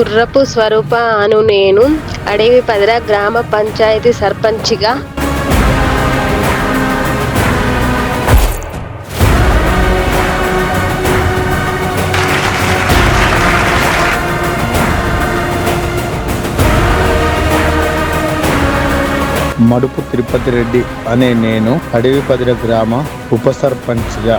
గుర్రపు స్వరూప అను నేను అడవి పదర గ్రామ పంచాయతీ సర్పంచిగా. మడుపు తిరుపతి రెడ్డి అనే నేను అడవి పదిర గ్రామ ఉప సర్పంచ్గా.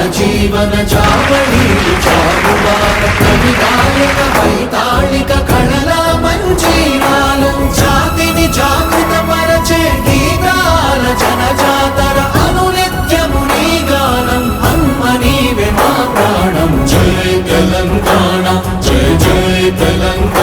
జన జీవన జావళీలు జాగువార కవిగాయక వైతాళిక కళల మంజీరాలు జాతిని జాగృత పరచే గీతాల జనజాతర అనునిత్యము నీ గానం అమ్మ నీవే మా ప్రాణం జయ తెలంగాణ జయ జయ తెలంగాణ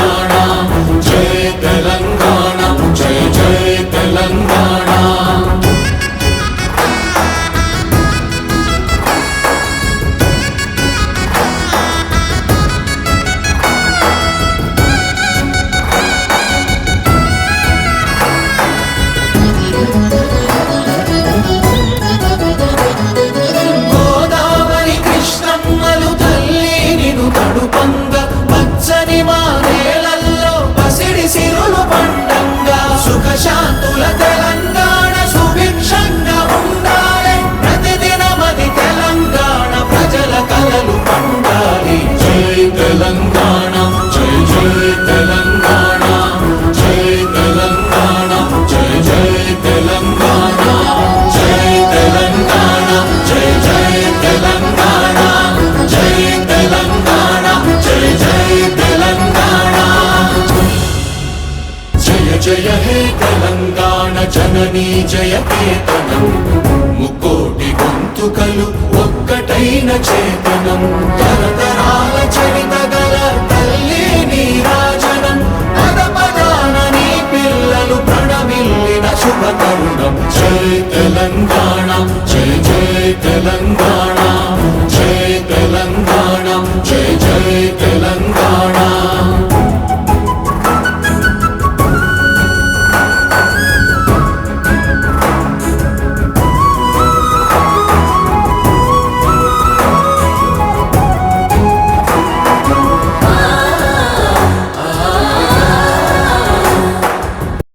జననీ జయకేతనం. ముక్కోటి గొంతుకలు ఒక్కటైన చేతనం. తరతరాల చరిత గల తల్లి నీరాజనం పద పదాన నీ పిల్లలు ప్రణమిల్లిన శుభ తరుణం. జయ తెలంగాణ జయ జయ తెలంగాణ.